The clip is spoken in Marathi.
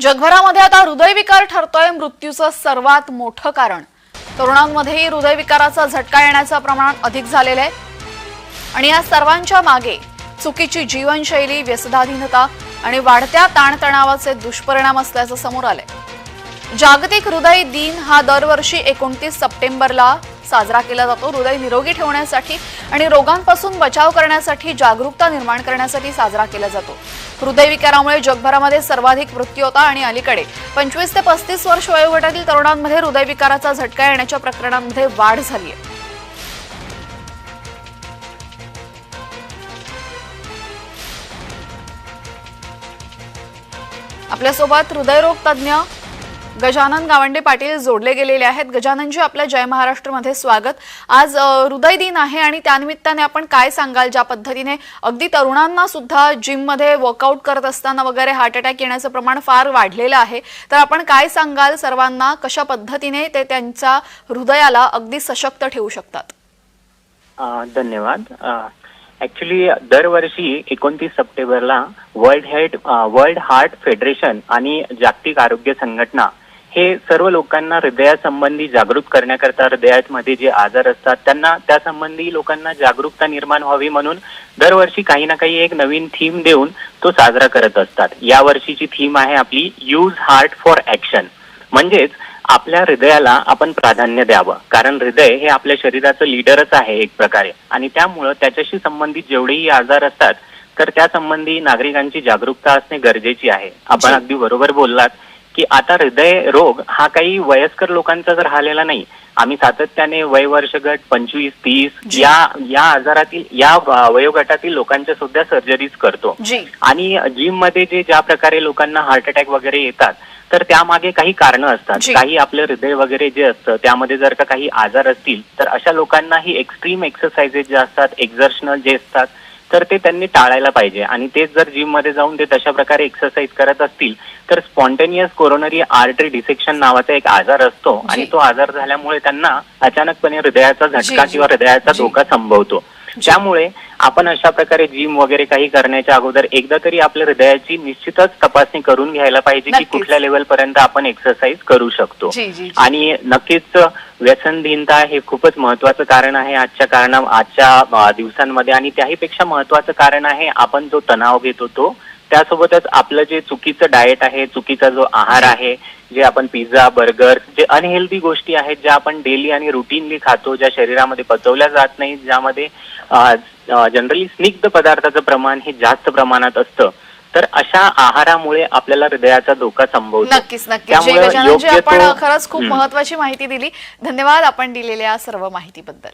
जगभरामध्ये आता हृदयविकार ठरतोय मृत्यूचं सर्वात मोठं कारण. तरुणांमध्येही हृदयविकाराचा झटका येण्याचं प्रमाण अधिक झालेलं आहे. आणि या सर्वांच्या मागे चुकीची जीवनशैली व्यसनाधीनता आणि वाढत्या ताणतणावाचे दुष्परिणाम असल्याचं समोर आलंय. जागतिक हृदय दिन हा दरवर्षी एकोणतीस सप्टेंबरला साजरा केला जातो. हृदय निरोगी ठेवण्यासाठी आणि रोगांपासून बचाव करण्यासाठी जागरूकता निर्माण करण्यासाठी साजरा केला जातो. हृदयविकारामुळे जगभरामध्ये सर्वाधिक मृत्यू होता आणि अलीकडे पंचवीस ते पस्तीस वर्ष वयोगटातील तरुणांमध्ये हृदयविकाराचा झटका येण्याच्या प्रकरणांमध्ये वाढ झाली आहे आपल्यासोबत हृदयरोग तज्ज्ञ गजानन गावंडे पाटील जोडले गेलेले आहेत. गजाननजी आपल्या जय महाराष्ट्रमध्ये स्वागत. आज हृदय दिन आहे आणि त्यानिमित्ताने आपण काय सांगाल? ज्या पद्धतीने अगदी तरुणांना सुद्धा जिममध्ये वर्कआउट करत असताना वगैरे हार्ट अटॅक येण्याचं प्रमाण फार वाढलेलं आहे. तर आपण काय सांगाल? सर्वांना कशा पद्धतीने ते त्यांच्या हृदयाला अगदी सशक्त ठेवू शकतात? धन्यवाद. ऍक्च्युली दरवर्षी एकोणतीस सप्टेंबरला world head world heart federation आणि जागतिक आरोग्य संघटना हे सर्व लोकांना हृदयासंबंधी जागरूक करण्याकरता हृदयामध्ये जे आजार असतात त्यांना त्यासंबंधी लोकांना जागरूकता निर्माण व्हावी म्हणून दरवर्षी काही ना काही एक नवीन थीम देऊन तो साजरा करत असतात. या वर्षीची थीम आहे आपली यूज हार्ट फॉर ऍक्शन म्हणजेच आपल्या हृदयाला आपण प्राधान्य द्यावं. कारण हृदय हे आपल्या शरीराचं लीडरच आहे एक प्रकारे. आणि त्यामुळं त्याच्याशी संबंधित जेवढेही आजार असतात तर त्या संबंधी नागरिकांची जागरूकता असणे गरजेची आहे. आपण. अगदी बरोबर बोललात की आता हृदय रोग हा काही वयस्कर लोकांचा जर राहिलेला नाही आम्ही सातत्याने वय वर्षगट पंचवीस तीस. या या आजारातील या वयोगटातील लोकांच्या सुद्धा सर्जरीज करतो आणि जिममध्ये जे ज्या प्रकारे लोकांना हार्ट अटॅक वगैरे येतात तर त्यामागे काही कारणं असतात. काही आपलं हृदय वगैरे जे असतं त्यामध्ये जर का काही आजार असतील तर अशा लोकांना ही एक्स्ट्रीम एक्सरसाइजेस जे असतात एक्झर्शनल जे असतात तर ते त्यांनी टाळायला पाहिजे आणि तेच जर जिममध्ये जाऊन ते तशा प्रकारे एक्सरसाइज करत असतील तर स्पॉन्टेनियस कोरोनरी आर्टरी डिसेक्शन नावाचा एक आजार असतो आणि. तो आजार झाल्यामुळे त्यांना अचानकपणे हृदयाचा झटका. किंवा हृदयाचा. धोका संभवतो त्यामुळे आपण अशा प्रकारे जिम वगैरे काही करण्याच्या अगोदर एकदा तरी आपल्या हृदयाची निश्चितच तपासणी करून घ्यायला पाहिजे की. कुठल्या लेवल पर्यंत आपण एक्सरसाइज करू शकतो. आणि नक्कीच व्यसनधीनता हे खूपच महत्वाचं कारण आहे आजच्या कारणा आजच्या दिवसांमध्ये आणि त्याहीपेक्षा महत्वाचं कारण आहे आपण जो तणाव घेतो तो त्यासोबतच आपलं जे चुकीचं डाएट आहे चुकीचा जो आहार आहे जे आपण पिझ्झा बर्गर जे अनहेल्दी गोष्टी आहेत ज्या आपण डेली आणि रुटीनली खातो ज्या शरीरामध्ये पचवल्या जात नाही ज्यामध्ये जनरली स्निग्ध पदार्थाचं प्रमाण हे जास्त प्रमाणात असतं तर अशा आहारामुळे आपल्याला हृदयाचा धोका संभवतो. नक्कीच नक्कीच. आपण खरंच खूप. महत्वाची माहिती दिली. धन्यवाद आपण दिलेल्या सर्व माहितीबद्दल.